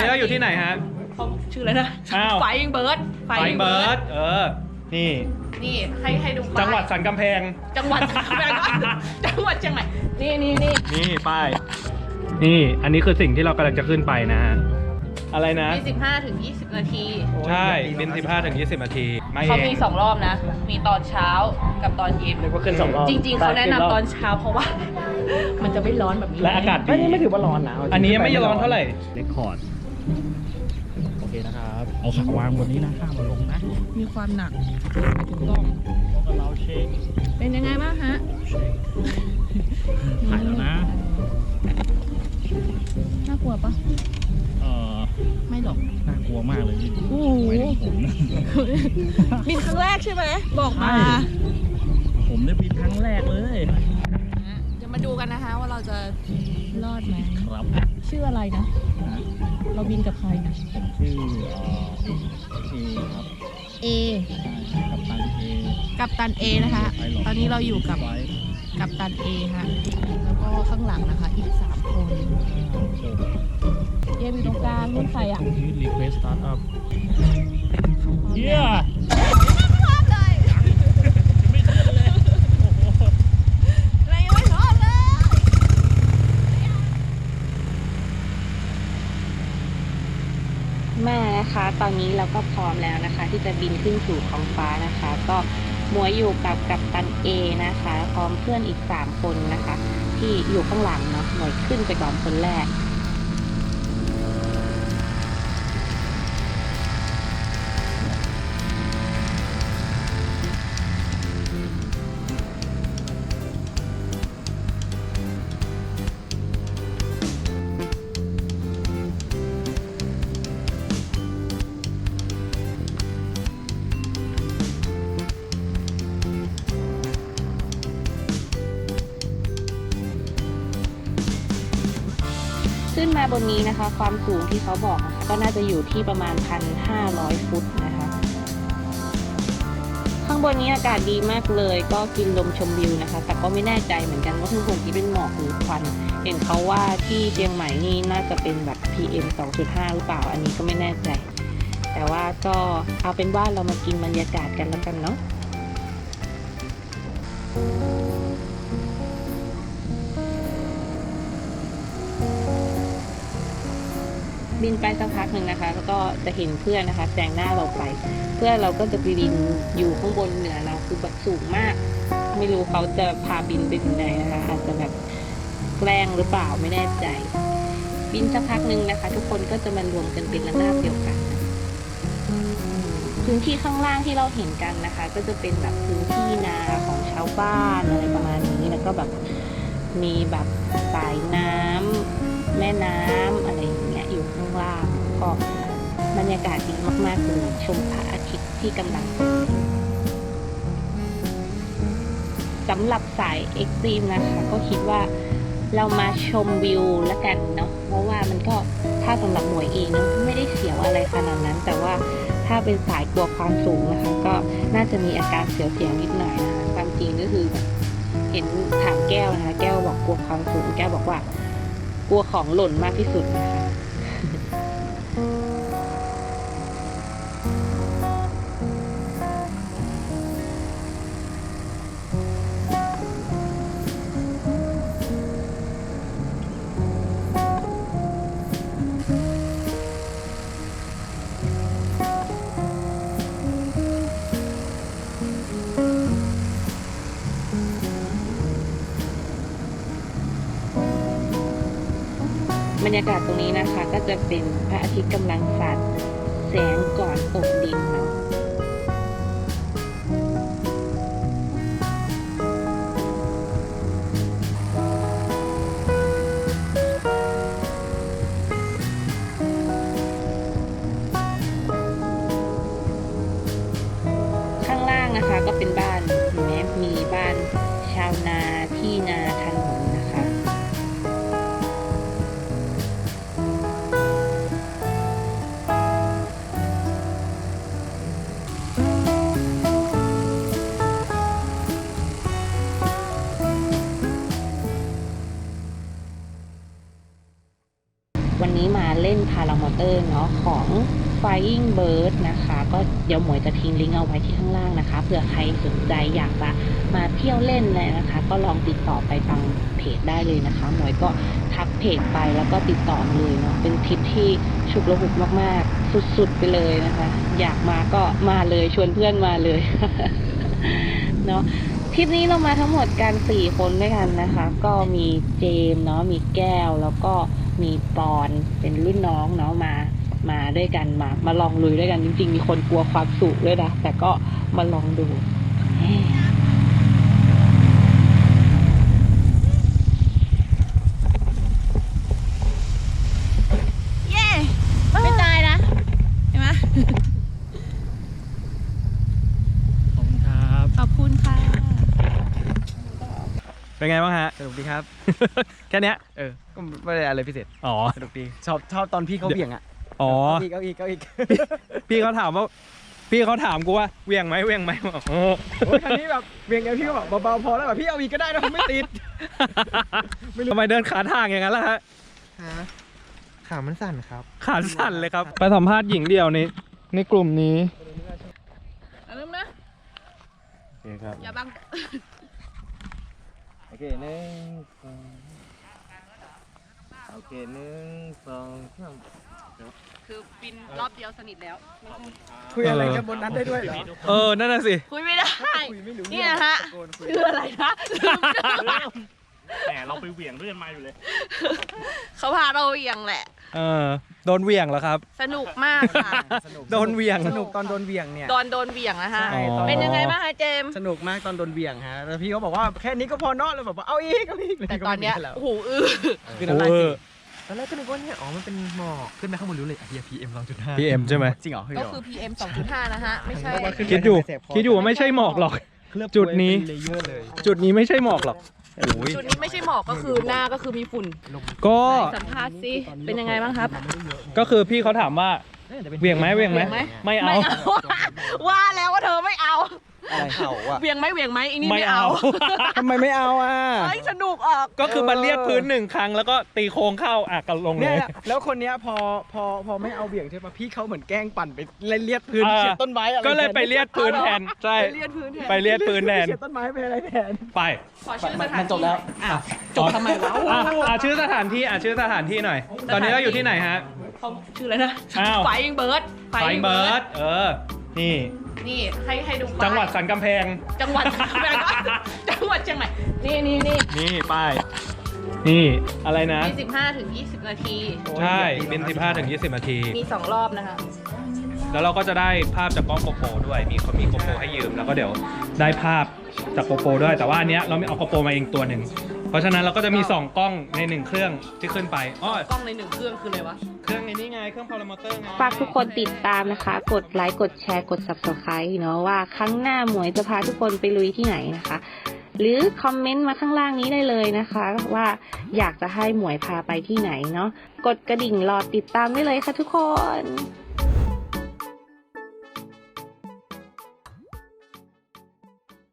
นี่เราอยู่ที่ไหนฮะ เขาชื่ออะไรนะอ้าว ไฟอิงเบิร์ดไฟเบิร์ดเออ นี่ นี่ให้ให้ดูป้ายจังหวัดสันกำแพง จังหวัดแบงจังหวัดเชียงใหม่นี่นี่นี่นี่ป้าย นี่ อันนี้คือสิ่งที่เรากำลังจะขึ้นไปนะฮะ อะไรนะ มีสิบห้าถึงยี่สิบนาที ใช่บิน15ถึง20นาที มาเอเขาง มีสองรอบนะ มีตอนเช้ากับตอนเย็น นึกว่าขึ้นสองรอบจริง ๆ เขาแนะนำตอนเช้าเพราะว่า มันจะไม่ร้อนแบบนี้และอากาศอันนี้ไม่ถือว่าร้อนนะอันนี้ยังไม่ร้อนเท่าไหร่ เรคคอร์ด โอเคนะครับ เอาขาวางบนนี้นะห้ามมาลงนะมีความหนักถูกต้องแล้วก็เราเช็คเป็นยังไงบ้างฮะเช็คถ่ายแล้วนะ น่ากลัวปะเอ่อไม่หรอก น่ากลัวมากเลยพี่โอ้โหไม่ถึงผมนะบินครั้งแรกใช่ไหมบอกมาใช่ผมได้บินครั้งแรกเลยจะ มาดูกันนะคะ ว่าเราจะรอดไหมครับชื่ออะไรนะนะ เราบินกับใครนะชื่อเอ่อเอครับเอใช่กับตันเอกับตันเอนะคะ ตอนนี้เราอยู่กับไว้กับตันเอฮะแล้วก็ข้างหลังนะคะ อีกสามคนเออยู่ตรงกลางลูกใครอะรีเควสสตาร์ทอัพเฮีย อะไรยังไม่พร้อมเลย แม่นะคะ ตอนนี้เราก็พร้อมแล้วนะคะ ที่จะบินขึ้นสู่ท้องฟ้านะคะ ก็หมวยอยู่กับกับตันเอนะคะพร้อมเพื่อนอีก 3 คนนะคะ ที่อยู่ข้างหลังเนาะหมวยขึ้นไปก่อนคนแรก ขึ้นมาบนนี้นะคะ ความสูงที่เขาบอกก็น่าจะอยู่ที่ประมาณ 1,500 ฟุตนะคะ ข้างบนนี้อากาศดีมากเลย ก็กินลมชมวิวนะคะ แต่ก็ไม่แน่ใจเหมือนกันว่าทุกคนคิดเป็นหมอกหรือควัน เห็นเขาว่าที่เชียงใหม่นี่น่าจะเป็นแบบ PM 2.5 หรือเปล่า อันนี้ก็ไม่แน่ใจ แต่ว่าก็เอาเป็นว่าเรามากินบรรยากาศกันแล้วกันเนาะ บินไปสักพักหนึ่งนะคะ แล้วก็จะเห็นเพื่อนนะคะแซงหน้าเราไป เพื่อนเราก็จะไปบินอยู่ข้างบนเหนือเราคือแบบสูงมาก ไม่รู้เขาจะพาบินไปถึงไหนนะคะอาจจะแบบแกล้งหรือเปล่าไม่แน่ใจ บินสักพักหนึ่งนะคะ ทุกคนก็จะมารวมกันเป็นระนาบเดียวกัน พื้นที่ข้างล่างที่เราเห็นกันนะคะ ก็จะเป็นแบบพื้นที่นาของชาวบ้านอะไรประมาณนี้แล้วก็แบบมีแบบสายน้ำแม่น้ำอะไรอย่างเงี้ยางล่างก็บรรยากาศดีมากๆเลยชมพระอาทิตย์ที่กำลังตกสำหรับสายเอ็กซ์ตรีมนะคะ ก็คิดว่าเรามาชมวิวแล้วกันเนาะเพราะว่ามันก็ถ้าสำหรับหมวยเองนะไม่ได้เสียวอะไรขนาดนั้น แต่ว่าถ้าเป็นสายกลัวความสูงนะคะ ก็น่าจะมีอาการเสียวๆนิดหน่อยนะคะความจริงก็คือแบบเห็นถามแก้วนะคะ แก้วบอกกลัวความสูง แก้วบอกว่า กลัวของหล่นมากที่สุดนะคะ บรรยากาศตรงนี้นะคะ ก็จะเป็นพระอาทิตย์กำลังสาดแสงก่อนตกดินเนาะาลามอเตอร์เนาะของ Flying Bird นะคะ ก็เดี๋ยวหมวยจะทิ้งลิงก์เอาไว้ที่ข้างล่างนะคะเผื่อใครสนใจอยากจะมาเที่ยวเล่นเลยนะคะ ก็ลองติดต่อไปทางเพจได้เลยนะคะ หมวยก็ทักเพจไปแล้วก็ติดต่อเลยเนาะเป็นทริปที่ฉุกระหุกมากๆ สุดๆไปเลยนะคะ อยากมาก็มาเลยชวนเพื่อนมาเลยเนาะทริปนี้เรามาทั้งหมดกันสี่คนด้วยกันนะคะ ก็มีเจมเนาะมีแก้วแล้วก็มีปอน เป็นรุ่นน้องเนาะมามาด้วยกันมา มาลองลุยด้วยกันจริง ๆ มีคนกลัวความสูงด้วยนะแต่ก็มาลองดูเย้ไม่ตายนะเห็นไหมขอบคุณครับขอบคุณค่ะเป็นไงบ้างฮะ สนุกดีครับ แค่เนี้ยเออ ก็ไม่ได้อะไรพิเศษอ๋อ สนุกดีชอบชอบตอนพี่เขาเบี่ยงอะอ๋อเอาอีกเอาอีกเอาอีกพี่เขาถามว่า พี่เขาถามกูว่าเวียงไหมเวียงไหมบอกโอ้โอ้ยคันนี้แบบเบี่ยงไงพี่ก็แบบเบาๆพอแล้วแบบพี่เอาอีกก็ได้นะผมไม่ติด ทำไมเดินขาทางอย่างนั้นล่ะฮะขามันสั่นครับ ขาสั่นเลยครับ ไปสัมภาษณ์หญิงเดียวในในกลุ่มนี้ อย่าลืมนะโอเคครับ อย่าบัง โอเคหนึ่งสอง โอเคหนึ่งสองสามคือบินรอบเดียวสนิทแล้ว คุยอะไรกันบนนั้นได้ด้วยเหรอเออ นั่นน่ะสิ คุยไม่ได้ คุยไม่รู้นี่นะฮะตโกนคุย ชื่ออะไรนะลืมชื่อแหม เราไปเหวี่ยงด้วยกันมาอยู่เลย เขาพาเราเวียงแหละ เออโดนเหวียงเหรอครับ สนุกมากค่ะ สนุกโดนเหวียง สนุกตอนโดนเบี่ยงเนี่ย โดนโดนเวียงนะฮะ ใช่ตอนเป็นยังไงบ้างคะเจมส์สนุกมากตอนโดนเบี่ยงฮะแล้วพี่เขาบอกว่าแค่นี้ก็พอเนอะเลยแบบว่าเอาอีกเอาอีกแต่ตอนเนี้ยแล้วโอ้โหอื้อคือน้ำลายสิตอนแรกก็นึกว่าเนี่ยอ๋อมันเป็นหมอกขึ้นไปข้างบนรู้เลยเฮียพีเอ็มสองจุดห้า PM ใช่ไหม จริงเหรอก็คือ PM 2.5 นะฮะ ไม่ใช่ คิดอยู่ คิดอยู่ว่าไม่ใช่หมอกหรอก จุดนี้ เลเยอร์เลย จุดนี้ไม่ใช่หมอกหรอก โอ้ยจุดนี้ไม่ใช่หมอกก็คือหน้าก็คือมีฝุ่นก็สัมภาษณ์สิเป็นยังไงบ้างครับ ก็คือพี่เขาถามว่าเหวียงไหมเหวียงไหมเหวี่ยงไหมไม่เอาไม่เอา ว่าแล้วว่าเธอไม่เอา อะไรเขาอะเวียงไหมเวียงไหมอีนี่ไม่ไม่เอาเอาทำไมไม่เอาอะเฮ้ยสนุกออกก็คือมาเลียดพื้นหนึ่งครั้งแล้วก็ตีโค้งเข้าอะกันลงเลเนี่ยย แล้วคนเนี้ยพอพอพอไม่เอาเบี่ยงใช่ปะพี่เขาเหมือนแกล้งปั่นไปเลียดพื้นอ่าเฉียดต้นไม้อะไรก็เลยไปเลียดพื้นแทนใช่ไปเลียดพื้นแทนไปเลียดพื้นแทนเฉียดต้นไม้ไปอะไรแทนไปขอชื่อสถานมันจบแล้วอ้าวจบทำไมวะอะอะชื่อสถานที่อะชื่อสถานที่หน่อย ตอนนี้เราอยู่ที่ไหนฮะ เขาชื่ออะไรนะอ้าว ไฟเบิร์ดไฟเบิร์ดเออ นี่นี่ให้ให้ดูป้ายจังหวัดสันกำแพง จังหวัดแบงจังหวัดเชียงใหม่นี่นี่นี่นี่ป้าย นี่อะไรนะมี15ถึง20 นาที ใช่เป็น15ถึง20 นาที มี 2 รอบนะคะ แล้วเราก็จะได้ภาพจากกล้องโกโปรด้วย มีเขามีโกโปรให้ยืม แล้วก็เดี๋ยวได้ภาพจากโกโปรด้วย แต่ว่าอันเนี้ยเราไม่เอาโกโปรมาเองตัวหนึ่ง เพราะฉะนั้นเราก็จะมี 2 กล้องในหนึ่งเครื่องที่ขึ้นไปอ้อกล้องในหนึ่งเครื่องคืออะไรวะ เครื่องไอ้นี่ไง เครื่องพารามอเตอร์ไงฝากทุกคนติดตามนะคะ กดไลค์ กดแชร์ กด subscribe เนาะว่าครั้งหน้าหมวยจะพาทุกคนไปลุยที่ไหนนะคะ หรือคอมเมนต์มาข้างล่างนี้ได้เลยนะคะ ว่าอยากจะให้หมวยพาไปที่ไหนเนาะ กดกระดิ่งรอติดตามได้เลยค่ะทุกคน